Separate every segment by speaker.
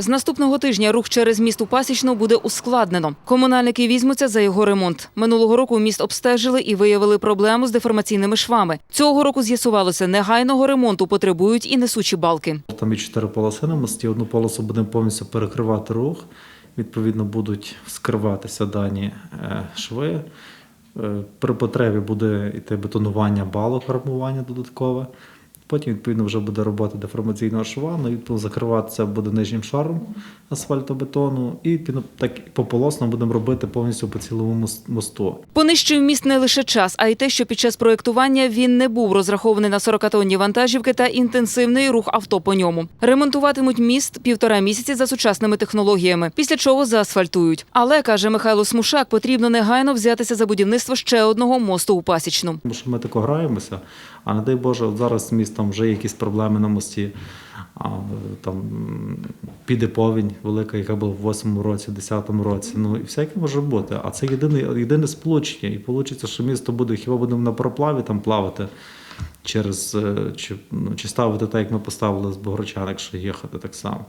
Speaker 1: З наступного тижня рух через міст у Пасічну буде ускладнено. Комунальники візьмуться за його ремонт. Минулого року міст обстежили і виявили проблему з деформаційними швами. Цього року з'ясувалося, негайного ремонту потребують і несучі балки.
Speaker 2: Там є чотири полоси на мості. Одну полосу будемо повністю перекривати рух. Відповідно, будуть скриватися дані е, шви. Е, При потребі буде йти бетонування балок, армування додаткове. Потім, відповідно, вже буде робота деформаційного шва. Ну, відповідно, закриватися буде нижнім шаром асфальтобетону. І відповідно, так пополосно будемо робити повністю по цілому мос- мосту.
Speaker 1: Понищив міст не лише час, а й те, що під час проєктування він не був розрахований на 40-тонні вантажівки та інтенсивний рух авто по ньому. Ремонтуватимуть міст півтора місяці за сучасними технологіями, після чого заасфальтують. Але каже Михайло Смушак, потрібно негайно взятися за будівництво ще одного мосту у Пасічну.
Speaker 2: Тому що ми тако граємося, а не дай Боже, зараз з містом вже якісь проблеми на мості. А, там піде повінь велика, яка була в 8-му році, 10-му році. Ну і всяке може бути. А це єдине, єдине сполучення. І вийде, що місто буде хіба будемо на пароплаві там плавати через е, чи, ну, чи ставити так, як ми поставили з Богорчан, якщо їхати так само.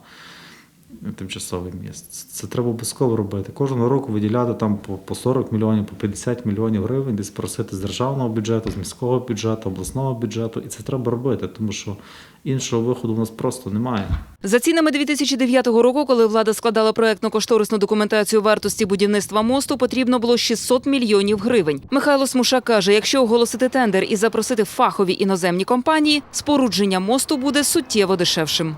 Speaker 2: Тимчасовий міст. Це треба обов'язково робити. Кожного року виділяти там по, по 40 мільйонів, по 50 мільйонів гривень, десь просити з державного бюджету, з міського бюджету, обласного бюджету. І це треба робити, тому що іншого виходу в нас просто немає.
Speaker 1: За цінами 2009 року, коли влада складала проектно-кошторисну документацію вартості будівництва мосту, потрібно було 600 мільйонів гривень. Михайло Смушак каже, якщо оголосити тендер і запросити фахові іноземні компанії, спорудження мосту буде суттєво дешевшим.